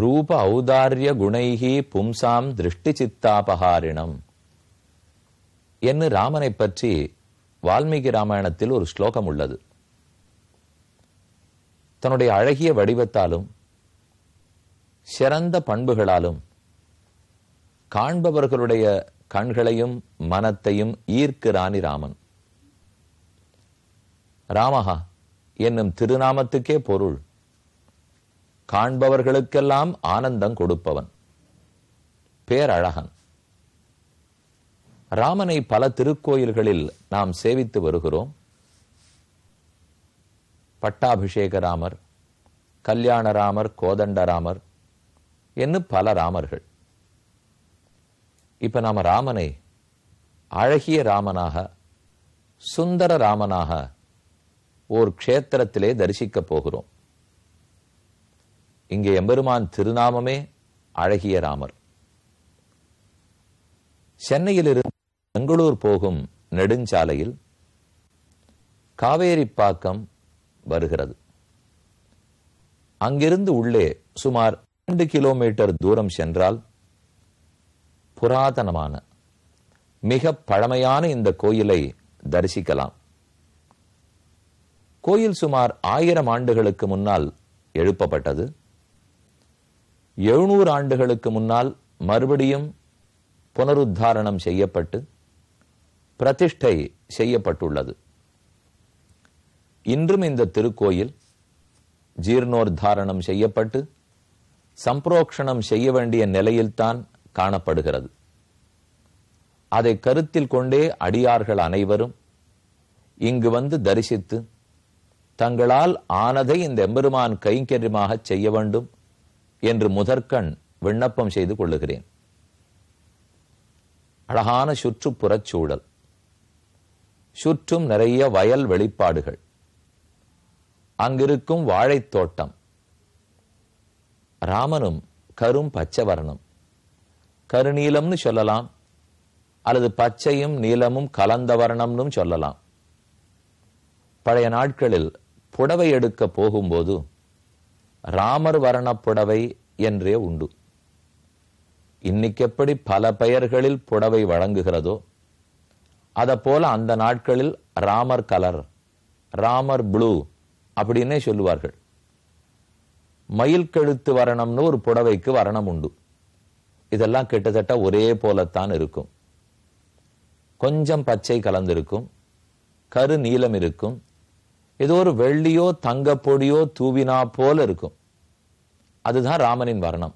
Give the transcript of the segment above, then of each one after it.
ரூப ஔதாரிய குணைகி பும்சாம் திருஷ்டி சித்தாபகாரிணம் என்று ராமனை பற்றி வால்மீகி ராமாயணத்தில் ஒரு ஸ்லோகம் உள்ளது. தன்னுடைய அழகிய வடிவத்தாலும் சிறந்த பண்புகளாலும் காண்பவர்களுடைய கண்களையும் மனத்தையும் ஈர்க்கிறானி ராமன். ராமஹா என்னும் திருநாமத்துக்கே பொருள். காண்பவர்களுக்கெல்லாம் ஆனந்தம் கொடுப்பவன். பேரழகன். ராமனை பல திருக்கோயில்களில் நாம் சேவித்து வருகிறோம். பட்டாபிஷேக ராமர் கல்யாண ராமர் கோதண்ட ராமர் என்று பல ராமர்கள். இப்ப நாம ராமனை அழகிய ராமனாக சுந்தர ராமனாக ஓர் க்ஷேத்திரத்திலே தரிசிக்கப் போகிறோம். இங்கே எம்பெருமான் திருநாமமே அழகிய ராமர். சென்னையிலிருந்து பெங்களூர் போகும் நெடுஞ்சாலையில் காவேரிப்பாக்கம் வருகிறது. அங்கிருந்து உள்ளே சுமார் இரண்டு கிலோமீட்டர் தூரம் சென்றால் புராதனமான மிக பழமையான இந்த கோயிலை தரிசிக்கலாம். கோயில் சுமார் ஆயிரம் ஆண்டுகளுக்கு முன்னால் எழுப்பப்பட்டது. எழுநூறு ஆண்டுகளுக்கு முன்னால் மறுபடியும் புனருத்தாரணம் செய்யப்பட்டு பிரதிஷ்டை செய்யப்பட்டுள்ளது. இன்றும் இந்த திருக்கோயில் ஜீர்ணோர்தாரணம் செய்யப்பட்டு சம்பரோக்ஷணம் செய்ய வேண்டிய நிலையில்தான் காணப்படுகிறது. அதை கருத்தில் கொண்டே அடியார்கள் அனைவரும் இங்கு வந்து தரிசித்து தங்களால் ஆனதை இந்த எம்பெருமான் கைங்கரியமாக செய்ய வேண்டும். என்று முதற்கண் விண்ணப்பம் செய்து கொள்ளுகிறேன். அழகான சுற்றுப்புறச் சூழல். சுற்றும் நிறைய வயல் வெளிப்பாடுகள். அங்கிருக்கும் வாழைத்தோட்டம் ராமனும் கரும் பச்சை வர்ணம் கருநீலம்னு சொல்லலாம். அல்லது பச்சையும் நீலமும் கலந்த வர்ணம்னு சொல்லலாம். பழைய நாட்களில் புடவை எடுக்க போகும்போது ராமர் வர்ண புடவை என்றே உண்டு. இன்னைக்கு எப்படி பல பெயர்களில் புடவை வழங்குகிறதோ அத போல அந்த நாட்களில் ராமர் கலர் ராமர் ப்ளூ அப்படின்னே சொல்லுவார்கள். மயில் கழுத்து வரணம்னு ஒரு புடவைக்கு வரணம் உண்டு. இதெல்லாம் கிட்டத்தட்ட ஒரே போலத்தான் இருக்கும். கொஞ்சம் பச்சை கலந்திருக்கும். கரு நீலம் இருக்கும். ஏதோ ஒரு வெள்ளியோ தங்க பொடியோ தூவினா போல இருக்கும். அதுதான் ராமனின் வர்ணம்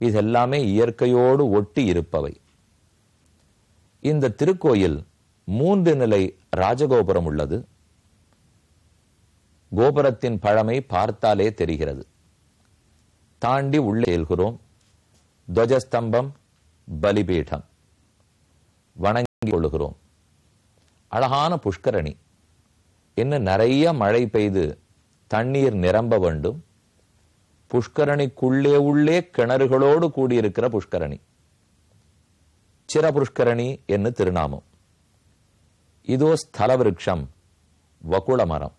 இதெல்லாமே இயற்கையோடு ஒட்டி இருப்பவை. இந்த திருக்கோயில் மூன்று நிலை ராஜகோபுரம் உள்ளது. கோபுரத்தின் பழமை பார்த்தாலே தெரிகிறது. தாண்டி உள்ளே செல்கிறோம். துவஜஸ்தம்பம் பலிபீடம். வணங்கி கொள்கிறோம் அழகான புஷ்கரணி. இன்னும் நிறைய மழை பெய்து தண்ணீர் நிரம்ப வேண்டும். புஷ்கரணிக்குள்ளே உள்ளே கிணறுகளோடு கூடியிருக்கிற புஷ்கரணி. சிரபுஷ்கரணி என்று திருநாமம். இதோ ஸ்தல விருட்சம் வகுள மரம்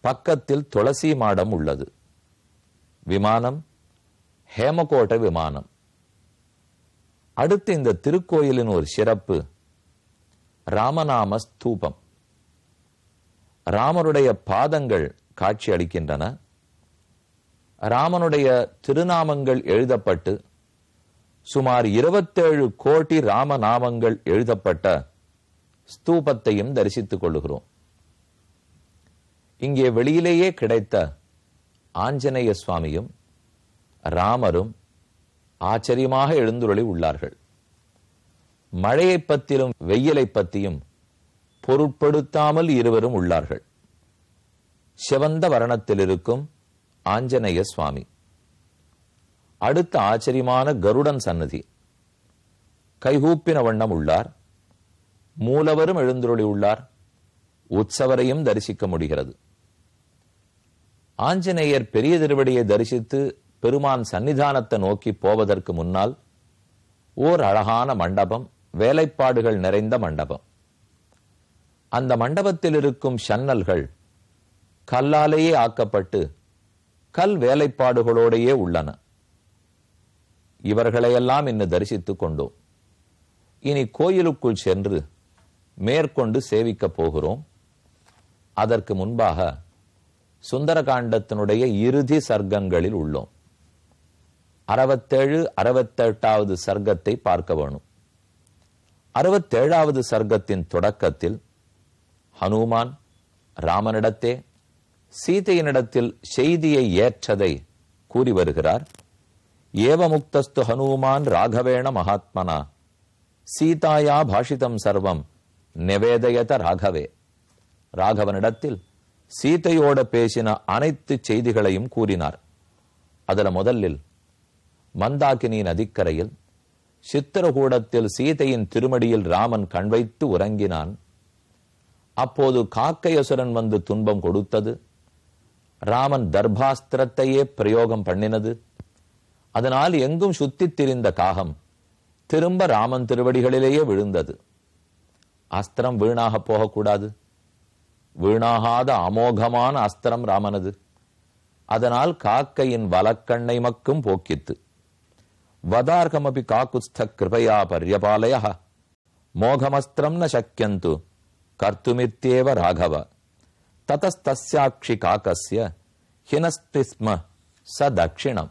பக்கத்தில் துளசி மாடம் உள்ளது. விமானம் ஹேமகோட்டை விமானம். அடுத்து இந்த திருக்கோயிலின் ஒரு சிறப்பு ராமநாம ஸ்தூபம். ராமருடைய பாதங்கள் காட்சி அளிக்கின்றன. ராமனுடைய திருநாமங்கள் எழுதப்பட்டு சுமார் இருபத்தேழு கோடி ராமநாமங்கள் எழுதப்பட்ட ஸ்தூபத்தையும் தரிசித்துக் கொள்ளுகிறோம். இங்கே வெளியிலேயே கிடைத்த ஆஞ்சநேய சுவாமியும் ராமரும் ஆச்சரியமாக எழுந்துருளி உள்ளார்கள். மழையை பத்திலும் வெயிலை பத்தியும் பொருட்படுத்தாமல் இருவரும் உள்ளார்கள். செவந்த வரணத்தில் இருக்கும் ஆஞ்சநேய சுவாமி. அடுத்த ஆச்சரியமான கருடன் சன்னதி கைகூப்பின வண்ணம் உள்ளார். மூலவரும் எழுந்துருளி உள்ளார். உற்சவரையும் தரிசிக்க முடிகிறது. ஆஞ்சநேயர் பெரிய திருவடியை தரிசித்து பெருமான் சன்னிதானத்தை நோக்கி போவதற்கு முன்னால் ஓர் அழகான மண்டபம் வேலைப்பாடுகள் நிறைந்த மண்டபம். அந்த மண்டபத்தில் இருக்கும் சன்னல்கள் கல்லாலேயே ஆக்கப்பட்டு கல் வேலைப்பாடுகளோடையே உள்ளன. இவர்களையெல்லாம் இன்று தரிசித்துக் கொண்டோம். இனி கோயிலுக்குள் சென்று மேற்கொண்டு சேவிக்கப் போகிறோம். அதற்கு முன்பாக சுந்தரகாண்டத்தினுடைய இறுதி சர்க்கங்களில் உள்ளோம். அறுபத்தேழு அறுபத்தெட்டாவது சர்க்கத்தை பார்க்க வேணும். அறுபத்தேழாவது சர்க்கத்தின் தொடக்கத்தில் ஹனுமான் ராமனிடத்தே சீதையினிடத்தில் செய்தியை ஏற்றதை கூறி வருகிறார். ஏவமுக்தஸ்து ஹனுமான் ராகவேண மகாத்மனா. சீதாயா பாஷிதம் சர்வம் நிவேதயத ராகவே. ராகவனிடத்தில் சீதையோட பேசின அனைத்து செய்திகளையும் கூறினார். அதுல முதலில் மந்தாகினி நதிக்கரையில் சித்திரகூடத்தில் சீதையின் திருமடியில் ராமன் கண் வைத்து உறங்கினான். அப்போது காக்கையசுரன் வந்து துன்பம் கொடுத்தது. ராமன் தர்பாஸ்திரத்தையே பிரயோகம் பண்ணினது. அதனால் எங்கும் சுத்தித் திரிந்த காகம் திரும்ப ராமன் திருவடிகளிலேயே விழுந்தது. அஸ்திரம் வீணாக போகக்கூடாது. வீணாகாத அமோகமான அஸ்திரம் ராமனது. அதனால் காக்கையின் வலக்கண்ணை மக்கும் போக்கித்து வதார்கமபி காக்குஸ்த கிருபையா பர்யபாலய மோகமஸ்திரம் ந சக்கியந்து கர்த்துமித்தேவ ராகவ ததஸ்தஸ்யாட்சி காக்கசிய ஹினஸ்திஸ்ம ச தட்சிணம்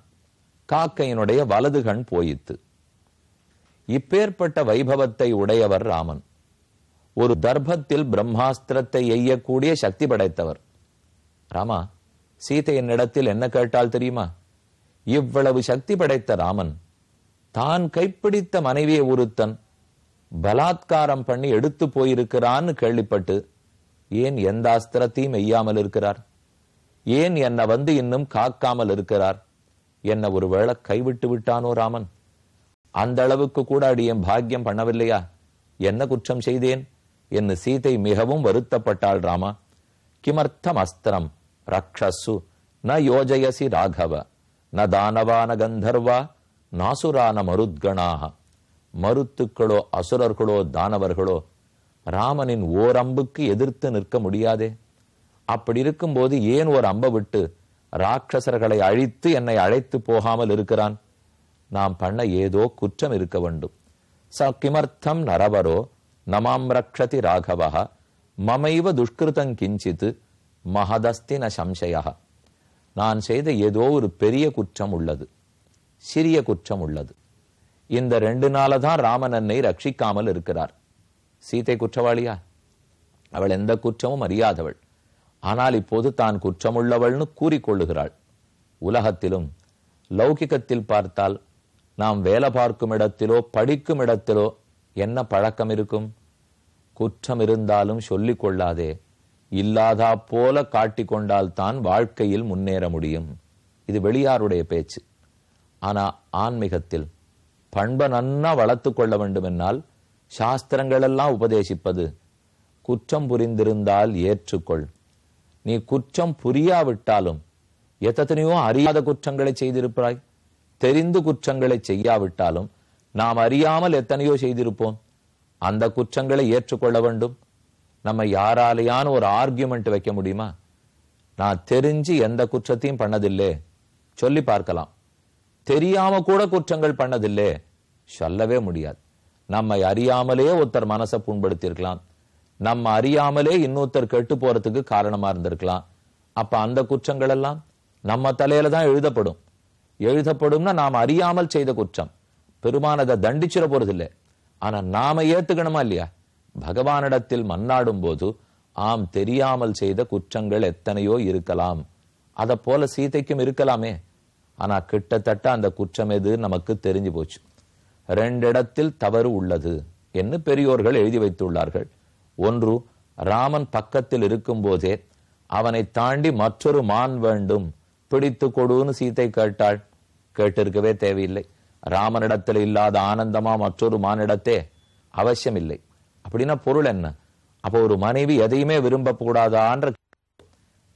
காக்கையினுடைய வலது கண் போயித்து இப்பேற்பட்ட வைபவத்தை உடையவர் ராமன்। ஒரு தர்ப்பத்தில் பிரம்மாஸ்திரத்தை எய்யக்கூடிய சக்தி படைத்தவர்। ராமா சீதையின் இடத்தில் என்ன கேட்டால் தெரியுமா? இவ்வளவு சக்தி படைத்த ராமன் தான் கைப்பிடித்த மனைவியை ஒருத்தன் பலாத்காரம் பண்ணி எடுத்து போயிருக்கிறான்னு கேள்விப்பட்டு ஏன் எந்த அஸ்திரத்தையும் எய்யாமல் இருக்கிறார்? ஏன் என்னை வந்து இன்னும் காக்காமல் இருக்கிறார்? என்னை ஒருவேளை கைவிட்டு விட்டானோ ராமன்? அந்த அளவுக்கு கூட அடியன் பாக்கியம் பண்ணவில்லையா? என்ன குற்றம் செய்தேன்? என்று சீதை மிகவும் வருத்தப்பட்டாள் ராமா. கிமர்த்தம் அஸ்திரம் ரக்ஷசு ந யோஜயசி ராகவ ந தானவான கந்தர்வா நாசுரான மருத்கணாக மருத்துக்களோ அசுரர்களோ தானவர்களோ ராமனின் ஓர் அம்புக்கு எதிர்த்து நிற்க முடியாதே? அப்படி இருக்கும்போது ஏன் ஒரு அம்பை விட்டு ராட்சசர்களை அழித்து என்னை அழைத்து போகாமல் இருக்கிறான்? நாம் பண்ண ஏதோ குற்றம் இருக்க வேண்டும். ச கிமர்த்தம் நரவரோ நமாம் ரக்ஷதி ராகவா மமைவ துஷ்கிருதம் கிஞ்சித் மகதஸ்தி ந சம்சயா. நான் செய்த ஏதோ ஒரு பெரிய குற்றம் உள்ளது சிறிய குற்றம் உள்ளது. இந்த ரெண்டு நாள தான் ராமன் ரட்சிக்காமல் இருக்கிறார். சீதை குற்றவாளியா? அவள் எந்த குற்றமும் அறியாதவள். ஆனால் இப்போது தான் குற்றமுள்ளவள்னு கூறிக்கொள்ளுகிறாள். உலகத்திலும் லௌகிகத்தில் பார்த்தால் நாம் வேலை பார்க்கும் இடத்திலோ படிக்கும் இடத்திலோ என்ன பழக்கம் இருக்கும்? குற்றம் இருந்தாலும் சொல்லிக் கொள்ளாதே. இல்லாதா போல காட்டிக்கொண்டால் தான் வாழ்க்கையில் முன்னேற முடியும். இது வெளியாருடைய பேச்சு. ஆனா ஆன்மீகத்தில் பண்பை நன்னா வளர்த்து கொள்ள வேண்டுமென்னால் சாஸ்திரங்களெல்லாம் உபதேசிப்பது. குற்றம் புரிந்திருந்தால் ஏற்றுக்கொள். நீ குற்றம் புரியாவிட்டாலும் எத்தனையோ அறியாத குற்றங்களை செய்திருப்பாய். தெரிந்து குற்றங்களை செய்யாவிட்டாலும் நாம் அறியாமல் எத்தனையோ செய்திருப்போம். அந்த குற்றங்களை ஏற்றுக்கொள்ள வேண்டும். நம்ம யாராலையான ஒரு ஆர்கியூமெண்ட் வைக்க முடியுமா? நான் தெரிஞ்சு எந்த குற்றத்தையும் பண்ணதில்லே. சொல்லி பார்க்கலாம். தெரியாம கூட குற்றங்கள் பண்ணதில்லே. சொல்லவே முடியாது. நம்மை அறியாமலே ஒருத்தர் மனசை புண்படுத்தியிருக்கலாம். நம்ம அறியாமலே இன்னொருத்தர் கெட்டு போறதுக்கு காரணமா இருந்திருக்கலாம். அப்ப அந்த குற்றங்கள் எல்லாம் நம்ம தலையில தான் எழுதப்படும். எழுதப்படும்னா நாம் அறியாமல் செய்த குற்றம். பெருமான் அதை தண்டிச்சிட போறதில்லை. ஆனா நாம ஏத்துக்கணுமா இல்லையா? பகவானிடத்தில் மன்னாடும் போது ஆம் தெரியாமல் செய்த குற்றங்கள் எத்தனையோ இருக்கலாம். அத போல சீதைக்கும் இருக்கலாமே. ஆனா கிட்டத்தட்ட அந்த குற்றம் எது நமக்கு தெரிஞ்சு போச்சு. ரெண்டிடத்தில் தவறு உள்ளது என்று பெரியோர்கள் எழுதி வைத்துள்ளார்கள். ஒன்று ராமன் பக்கத்தில் இருக்கும் போதே அவனை தாண்டி மற்றொரு மான் வேண்டும் பிடித்து கொடுன்னு சீதை கேட்டாள். கேட்டிருக்கவே தேவையில்லை. ராமனிடத்தில் இல்லாத ஆனந்தமா மற்றொரு மானிடத்தே அவசியம் இல்லை அப்படின்னா பொருள் என்ன? அப்போ ஒரு மனைவி எதையுமே விரும்பக்கூடாதான்ற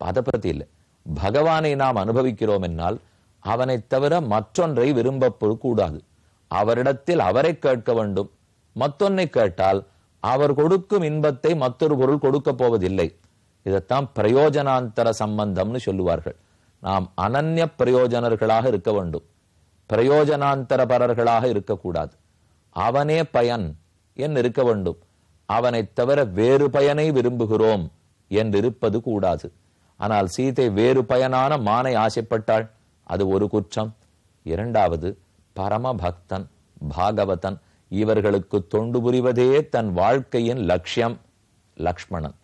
அதை பத்தி இல்லை பகவானை நாம் அனுபவிக்கிறோம் என்னால் அவனை தவிர மற்றொன்றை விரும்ப கூடாது அவரிடத்தில் அவரை கேட்க வேண்டும். மற்றொன்னை கேட்டால் அவர் கொடுக்கும் இன்பத்தை மற்றொரு பொருள் கொடுக்க போவதில்லை. இதைத்தான் பிரயோஜனாந்தர சம்பந்தம்னு சொல்லுவார்கள். நாம் அனன்ய பிரயோஜனர்களாக இருக்க வேண்டும். பிரயோஜனாந்தரபரர்களாக இருக்கக்கூடாது. அவனே பயன் என்று இருக்க வேண்டும். அவனைத் தவிர வேறு பயனை விரும்புகிறோம் என்றிருப்பது கூடாது. ஆனால் சீதை வேறு பயனான மானை ஆசைப்பட்டாள்? அது ஒரு குற்றம். இரண்டாவது பரமபக்தன் பாகவதன் இவர்களுக்கு தொண்டு புரிவதே தன் வாழ்க்கையின் லட்சியம் லக்ஷ்மணன்.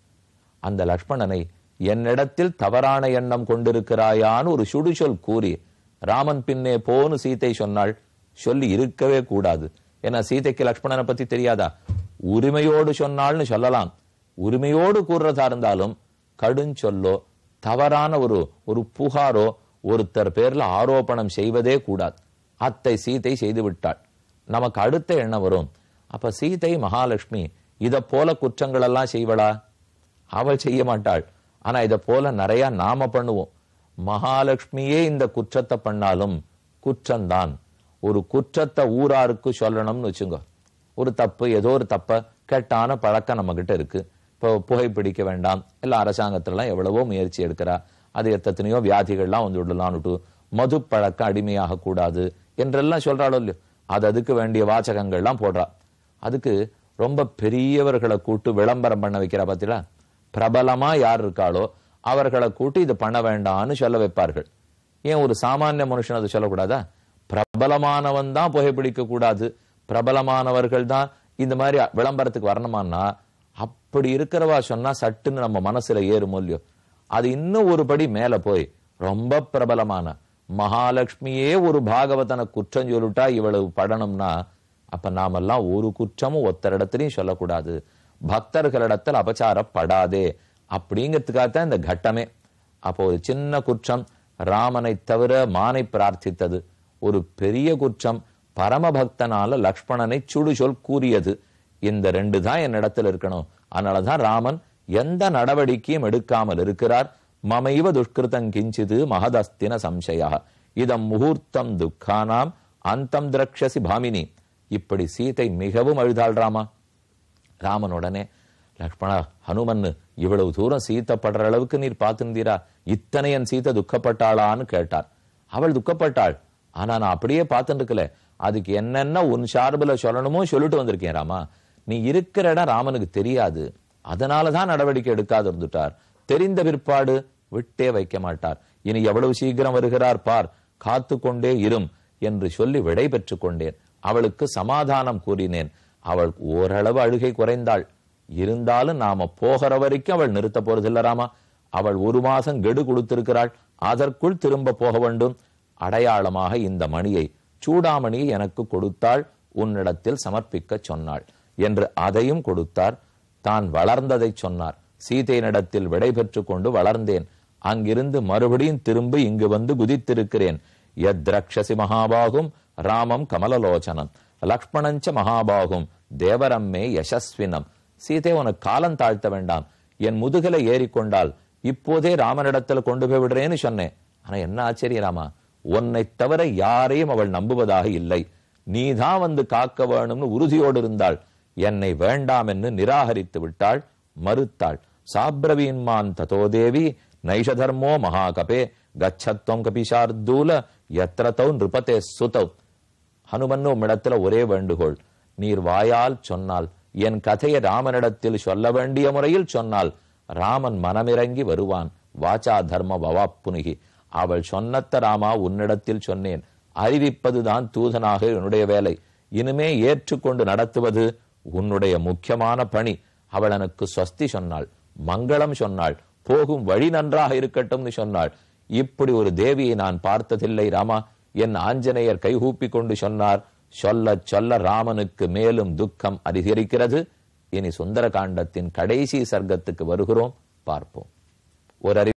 அந்த லக்ஷ்மணனை என்னிடத்தில் தவறான எண்ணம் கொண்டிருக்கிறாயான்னு ஒரு சுடுசொல் கூறி ராமன் பின்னே போன்னு சீதை சொன்னாள். சொல்லி இருக்கவே கூடாது. ஏன்னா சீதைக்கு லக்ஷ்மணனை பத்தி தெரியாதா? உரிமையோடு சொன்னாள்னு சொல்லலாம். உரிமையோடு கூறுறதா இருந்தாலும் கடுஞ்சொல்லோ தவறான ஒரு ஒரு புகாரோ ஒருத்தர் பேர்ல ஆரோபணம் செய்வதே கூடாது. அத்தை சீதை செய்து விட்டாள். நமக்கு அடுத்த எண்ணம் வரும். அப்ப சீதை மகாலட்சுமி இதை போல குற்றங்கள் எல்லாம் செய்வளா? அவள் செய்ய மாட்டாள். ஆனா இதை போல நிறைய நாம பண்ணுவோம். மகாலட்சுமியே இந்த குற்றத்தை பண்ணாலும் குற்றம்தான். ஒரு குற்றத்தை ஊராருக்கு சொல்லணும்னு வச்சுங்க. ஒரு தப்பு ஏதோ ஒரு தப்ப கெட்டான பழக்கம் நம்ம கிட்ட இருக்கு. இப்போ புகைப்பிடிக்க வேண்டாம். இல்ல அரசாங்கத்திலாம் எவ்வளவோ முயற்சி எடுக்கிறா. அது எத்தனையோ வியாதிகள்லாம் வந்து விடலான்னுட்டு மது பழக்கம் அடிமையாக கூடாது என்றெல்லாம் சொல்றாளோ இல்லையோ? அது அதுக்கு வேண்டிய வாசகங்கள்லாம் போடுறா. அதுக்கு ரொம்ப பெரியவர்களை கூட்டு விளம்பரம் பண்ண வைக்கிறா பார்த்தீங்களா பிரபலமா யார் இருக்காளோ அவர்களை கூட்டு இது பண்ண வேண்டாம்னு சொல்ல வைப்பார்கள். ஏன் ஒரு சாமானிய மனுஷன் அதை சொல்லக்கூடாதா? பிரபலமானவன் தான் புகைப்பிடிக்க கூடாது. பிரபலமானவர்கள் தான் இந்த மாதிரி விளம்பரத்துக்கு வரணுமான்னா அப்படி இருக்கிறவா சொன்னா சட்டுன்னு நம்ம மனசுல ஏறுமோ இல்லையோ? அது இன்னும் ஒரு படி மேல போய் ரொம்ப பிரபலமான மகாலட்சுமியே ஒரு பாகவதனை குற்றம் சொல்லிட்டா இவ்வளவு படணும்னா அப்ப நாமெல்லாம் ஒரு குற்றமும் ஒத்தரிடத்திலையும் சொல்லக்கூடாது. பக்தர்களிடத்தில் அபச்சாரப்படாதே அப்படிங்கிறதுக்காகத்தான் இந்த கட்டமே. அப்போ ஒரு சின்ன குற்றம் ராமனை தவிர மானை பிரார்த்தித்தது. ஒரு பெரிய குற்றம் பரமபக்தனால லக்ஷ்மணனை சுடுசொல் கூறியது. இந்த ரெண்டு தான் என்னிடத்தில் இருக்கணும். அதனாலதான் ராமன் எந்த நடவடிக்கையும் எடுக்காமல் இருக்கிறார். மமைவ துஷ்கிருதம் கிஞ்சிது மகதஸ்தின சம்சயா இதம் முகூர்த்தம் துக்கானாம் அந்தம் திரக்ஷசி பாமினி. இப்படி சீதை மிகவும் அழுதாள் ராமா ராமனுடனே லக்ஷ்மணா ஹனுமன் இவ்வளவு தூரம் சீத்தப்படுற அளவுக்கு நீர் பார்த்திருந்தீரா? இத்தனை என் சீத்தை துக்கப்பட்டாளான்னு கேட்டார். அவள் துக்கப்பட்டாள். ஆனா நான் அப்படியே பார்த்துட்டு இருக்கல அதுக்கு என்னென்ன உன் சார்பில் சொல்லணுமோ சொல்லிட்டு வந்திருக்கேன் ராமா. நீ இருக்கிற இடம் ராமனுக்கு தெரியாது. அதனாலதான் நடவடிக்கை எடுக்காது இருந்துட்டார். தெரிந்த பிற்பாடு விட்டே வைக்க மாட்டார். இனி எவ்வளவு சீக்கிரம் வருகிறார் பார் காத்து கொண்டே இரும் என்று சொல்லி விடை பெற்றுக் கொண்டேன். அவளுக்கு சமாதானம் கூறினேன். அவள் ஓரளவு அழுகை குறைந்தாள். இருந்தாலும் நாம போகிற வரைக்கும் அவள் நிறுத்த போறதில்ல ராமா. அவள் ஒரு மாசம் கெடு கொடுத்திருக்கிறாள். அதற்குள் திரும்ப போக வேண்டும். அடையாளமாக இந்த மணியை சூடாமணியை எனக்கு கொடுத்தாள். உன்னிடத்தில் சமர்ப்பிக்க சொன்னாள். என்று அதையும் கொடுத்தார். தான் வளர்ந்ததை சொன்னார். சீதையினிடத்தில் விடை பெற்றுக் கொண்டு வளர்ந்தேன். அங்கிருந்து மறுபடியும் திரும்பி இங்கு வந்து குதித்திருக்கிறேன். யத்ரக்ஷசி மகாபாகும் ராமம் கமலலோச்சனம். லக்ஷ்மணஞ்ச மகாபாகும் தேவரம்மே யசஸ்வினம். சீதை உனக்கு காலம் தாழ்த்த வேண்டாம். என் முதுகலை ஏறிக்கொண்டால் இப்போதே ராமனிடத்துல கொண்டு போய் விடுறேன்னு சொன்னேன். ஆனா என்ன ஆச்சரியம் ராமா? உன்னை தவிர யாரையும் அவள் நம்புவதாக இல்லை. நீதான் வந்து காக்க வேணும்னு உறுதியோடு இருந்தாள். என்னை வேண்டாம் என்று நிராகரித்து விட்டாள் மறுத்தாள். சாப்ரவீன்மான் ததோதேவி நைஷதர்மோ மகாகபே கச்சத்வம் கபிஷார்தூல எத்திரத்தௌ நிருபத்தே சுதௌ. ஹனுமன் உம்மிடத்துல ஒரே வேண்டுகோள். நீர் வாயால் சொன்னால் என் கதையை ராமனிடத்தில் சொல்ல வேண்டிய முறையில் சொன்னால் ராமன் மனமிறங்கி வருவான். வாச்சா தர்ம பவாப்புனுகி அவள் சொன்னத்த ராமா உன்னிடத்தில் சொன்னேன். அறிவிப்பதுதான் தூதனாக என்னுடைய வேலை. இனிமே ஏற்றுக்கொண்டு நடத்துவது உன்னுடைய முக்கியமான பணி. அவள் எனக்கு ஸ்வஸ்தி சொன்னாள் மங்களம் சொன்னாள் போகும் வழி நன்றாக இருக்கட்டும்னு சொன்னாள். இப்படி ஒரு தேவியை நான் பார்த்ததில்லை ராமா. என் ஆஞ்சநேயர் கைகூப்பி கொண்டு சொன்னார் சொல்ல சொல்ல ராமனுக்கு மேலும் துக்கம் அதிகரிக்கிறது. இனி சுந்தர காண்டத்தின் கடைசி சர்க்கத்துக்கு வருகிறோம். பார்ப்போம். ஒரு